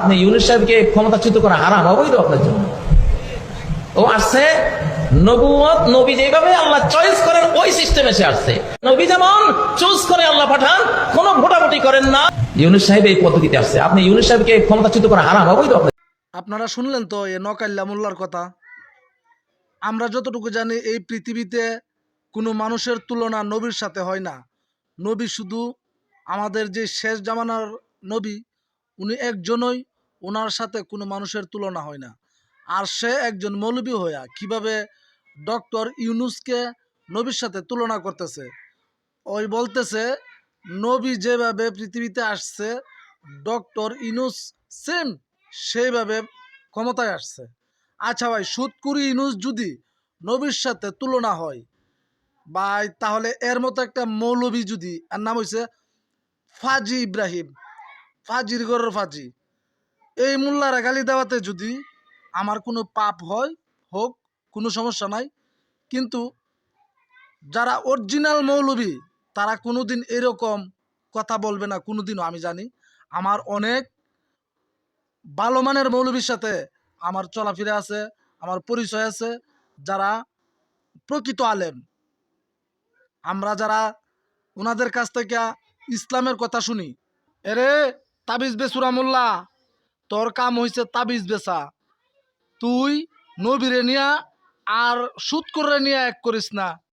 আপনি ইউনুস সাহেবকে ক্ষমতাচ্যুত করা হারাম, অবৈধ আপনার জন্য। ও আসছে নবুয়ত নবী যেভাবে আল্লাহ চয়েস করেন, ওই সিস্টেমে সে আসছে। নবী যেমন চুজ করে আল্লাহ পাঠান, কোন ভোটাভুটি করেন না। ইউনুস সাহেব এই পদ্ধতিতে আসছে। আপনি ইউনুস সাহেবকে ক্ষমতাচ্যুত করা হারাম, অবৈধ আপনার আপনারা শুনলেন তো এ নকাল্লা মোল্লার কথা? আমরা যতটুকু জানি, এই পৃথিবীতে কোনো মানুষের তুলনা নবীর সাথে হয় না। নবী শুধু আমাদের যে শেষ জামানার নবী, উনি একজনই ওনার সাথে কোনো মানুষের তুলনা হয় না। আর সে একজন মৌলবী হইয়া কীভাবে ডক্টর ইউনুসকে নবীর সাথে তুলনা করতেছে? ওই বলতেছে, নবী যেভাবে পৃথিবীতে আসছে, ডক্টর ইউনুস সেম সেইভাবে ক্ষমতায় আসছে। আচ্ছা ভাই, সুৎকুরি ইউনুস যদি নবীর সাথে তুলনা হয়, ভাই, তাহলে এর মতো একটা মৌলবী যদি আর নাম হয়েছে ফাজি ইব্রাহিম। ফাজির গরের ফাজি। এই মোল্লারা গালি দেওয়াতে যদি আমার কোনো পাপ হয়, হোক, কোনো সমস্যা নাই, কিন্তু যারা অরিজিনাল মৌলবী, তারা কোনো দিন এরকম কথা বলবে না কোনো দিনও আমি জানি। আমার অনেক ভালো মানের সাথে আমার চলাফেরা আছে, আমার পরিচয় আছে, যারা প্রকৃত আলেম। আমরা যারা ওনাদের কাছ থেকে ইসলামের কথা শুনি, এরে তাবিজ বেসুরা মোল্লা তোর কাম হয়েছে তাবিজ বেচা। তুই নবীরে নিয়া আর সুদ করে নিয়া এক করিস না।